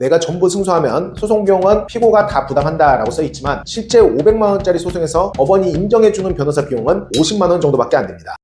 내가 전부 승소하면 소송 비용은 피고가 다 부담한다라고 써 있지만 실제 500만 원짜리 소송에서 법원이 인정해 주는 변호사 비용은 50만 원 정도밖에 안 됩니다.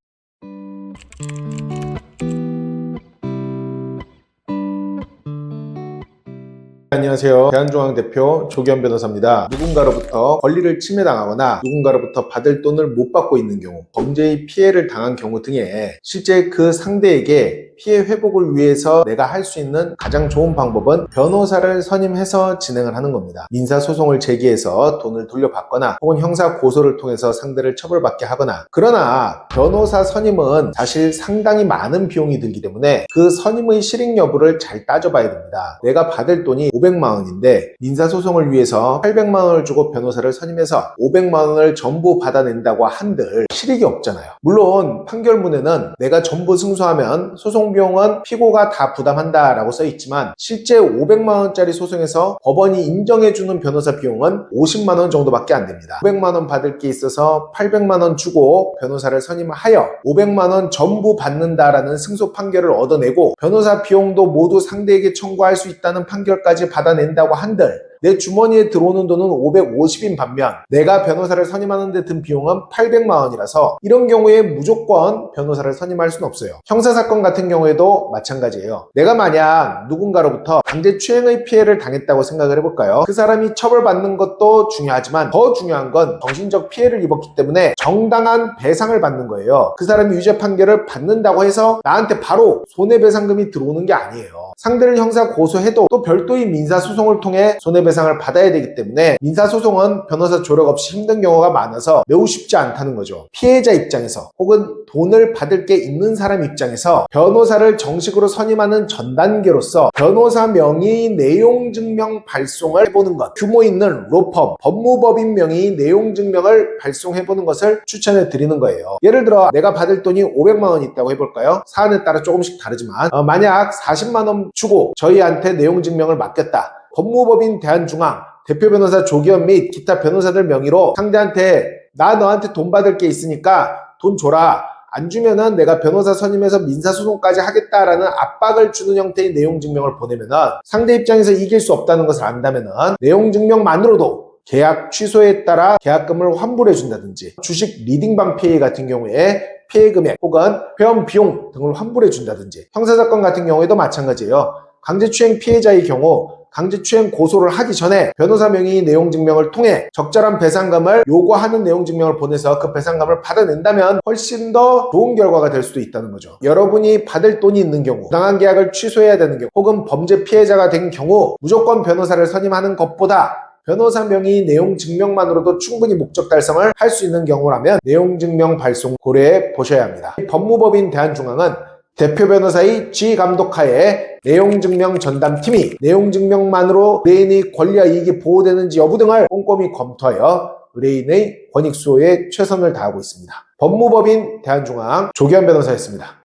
안녕하세요. 대한중앙 대표 조기현 변호사입니다. 누군가로부터 권리를 침해당하거나 누군가로부터 받을 돈을 못 받고 있는 경우, 범죄의 피해를 당한 경우 등에 실제 그 상대에게 피해 회복을 위해서 내가 할 수 있는 가장 좋은 방법은 변호사를 선임해서 진행을 하는 겁니다. 민사소송을 제기해서 돈을 돌려받거나 혹은 형사 고소를 통해서 상대를 처벌받게 하거나 그러나 변호사 선임은 사실 상당히 많은 비용이 들기 때문에 그 선임의 실행 여부를 잘 따져봐야 됩니다. 내가 받을 돈이 500만 원인데 민사소송을 위해서 800만 원을 주고 변호사를 선임해서 500만 원을 전부 받아낸다고 한들 실익이 없잖아요. 물론 판결문에는 내가 전부 승소하면 소송 비용은 피고가 다 부담한다라고 써 있지만 실제 500만 원짜리 소송에서 법원이 인정해주는 변호사 비용은 50만 원 정도밖에 안 됩니다. 500만 원 받을 게 있어서 800만 원 주고 변호사를 선임하여 500만 원 전부 받는다라는 승소 판결을 얻어내고 변호사 비용도 모두 상대에게 청구할 수 있다는 판결까지 받아낸다고 한들 내 주머니에 들어오는 돈은 550인 반면 내가 변호사를 선임하는 데 든 비용은 800만 원이라서 이런 경우에 무조건 변호사를 선임할 수는 없어요. 형사사건 같은 경우에도 마찬가지예요. 내가 만약 누군가로부터 강제추행의 피해를 당했다고 생각을 해볼까요? 그 사람이 처벌받는 것도 중요하지만 더 중요한 건 정신적 피해를 입었기 때문에 정당한 배상을 받는 거예요. 그 사람이 유죄 판결을 받는다고 해서 나한테 바로 손해배상금이 들어오는 게 아니에요. 상대를 형사 고소해도 또 별도의 민사소송을 통해 손해배상 을 받아야 되기 때문에 민사소송은 변호사 조력 없이 힘든 경우가 많아서 매우 쉽지 않다는 거죠. 피해자 입장에서 혹은 돈을 받을 게 있는 사람 입장에서 변호사를 정식으로 선임하는 전 단계로서 변호사 명의 내용 증명 발송을 해보는 것 규모 있는 로펌 법무법인 명의 내용 증명을 발송해보는 것을 추천해 드리는 거예요. 예를 들어 내가 받을 돈이 500만 원 있다고 해볼까요? 사안에 따라 조금씩 다르지만 어, 만약 40만 원 주고 저희한테 내용 증명을 맡겼다. 법무법인 대한중앙 대표 변호사 조기현 및 기타 변호사들 명의로 상대한테 나 너한테 돈 받을 게 있으니까 돈 줘라. 안 주면은 내가 변호사 선임해서 민사소송까지 하겠다라는 압박을 주는 형태의 내용 증명을 보내면은 상대 입장에서 이길 수 없다는 것을 안다면은 내용 증명만으로도 계약 취소에 따라 계약금을 환불해 준다든지 주식 리딩방 피해 같은 경우에 피해 금액 혹은 회원 비용 등을 환불해 준다든지 형사사건 같은 경우에도 마찬가지예요. 강제추행 피해자의 경우 강제추행 고소를 하기 전에 변호사 명의 내용 증명을 통해 적절한 배상금을 요구하는 내용 증명을 보내서 그 배상금을 받아낸다면 훨씬 더 좋은 결과가 될 수도 있다는 거죠. 여러분이 받을 돈이 있는 경우, 부당한 계약을 취소해야 되는 경우, 혹은 범죄 피해자가 된 경우 무조건 변호사를 선임하는 것보다 변호사 명의 내용 증명만으로도 충분히 목적 달성을 할 수 있는 경우라면 내용 증명 발송 고려해 보셔야 합니다. 법무법인 대한중앙은 대표 변호사의 지휘 감독하에 내용 증명 전담팀이 내용 증명만으로 의뢰인의 권리와 이익이 보호되는지 여부 등을 꼼꼼히 검토하여 의뢰인의 권익 수호에 최선을 다하고 있습니다. 법무법인 대한중앙 조기현 변호사였습니다.